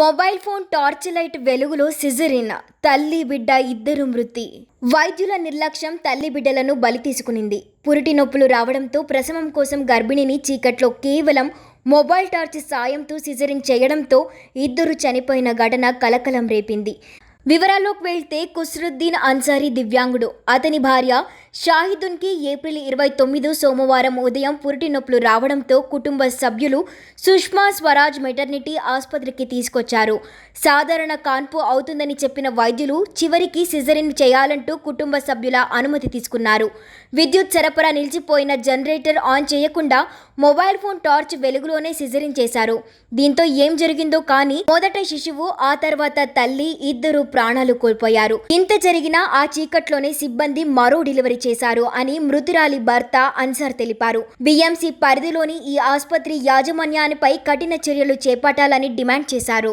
Mobile phone torch light వెలుగులో caesarean తల్లి బిడ్డ ఇద్దరు మృతి. వైద్యుల నిర్లక్ష్యం తల్లి బిడ్డలను బలి తీసుకునింది. పురిటి నొప్పులు రావడంతో ప్రసవం కోసం గర్భిణిని చీకట్లో కేవలం మొబైల్ టార్చ్ సాయంతో సిజరిన్ చేయడంతో ఇద్దరు చనిపోయిన ఘటన కలకలం రేపింది. వివరాల్లోకి వెళ్తే కుస్రుద్దీన్ అన్సారీ దివ్యాంగుడు. అతని భార్య షాహిదున్కి ఏప్రిల్ ఇరవై తొమ్మిది సోమవారం ఉదయం పురిటి నొప్పులు రావడంతో కుటుంబ సభ్యులు సుష్మా స్వరాజ్ మెటర్నిటీ ఆసుపత్రికి తీసుకొచ్చారు. సాధారణ కాన్పు అవుతుందని చెప్పిన వైద్యులు చివరికి సిజరిన్ చేయాలంటూ కుటుంబ సభ్యుల అనుమతి తీసుకున్నారు. విద్యుత్ సరఫరా నిలిచిపోయిన జనరేటర్ ఆన్ చేయకుండా మొబైల్ ఫోన్ టార్చ్ వెలుగులోనే సిజరిన్ చేశారు. దీంతో ఏం జరిగిందో కానీ మొదట శిశువు ఆ తర్వాత తల్లి ఇద్దరు ప్రాణాలు కోల్పోయారు. ఇంత జరిగినా ఆ చీకట్లోనే సిబ్బంది మరో డెలివరీ చేశారు అని మృతురాలి భర్త అన్సార్ తెలిపారు. బిఎంసి పరిధిలోని ఈ ఆసుపత్రి యాజమాన్యానిపై కఠిన చర్యలు చేపట్టాలని డిమాండ్ చేశారు.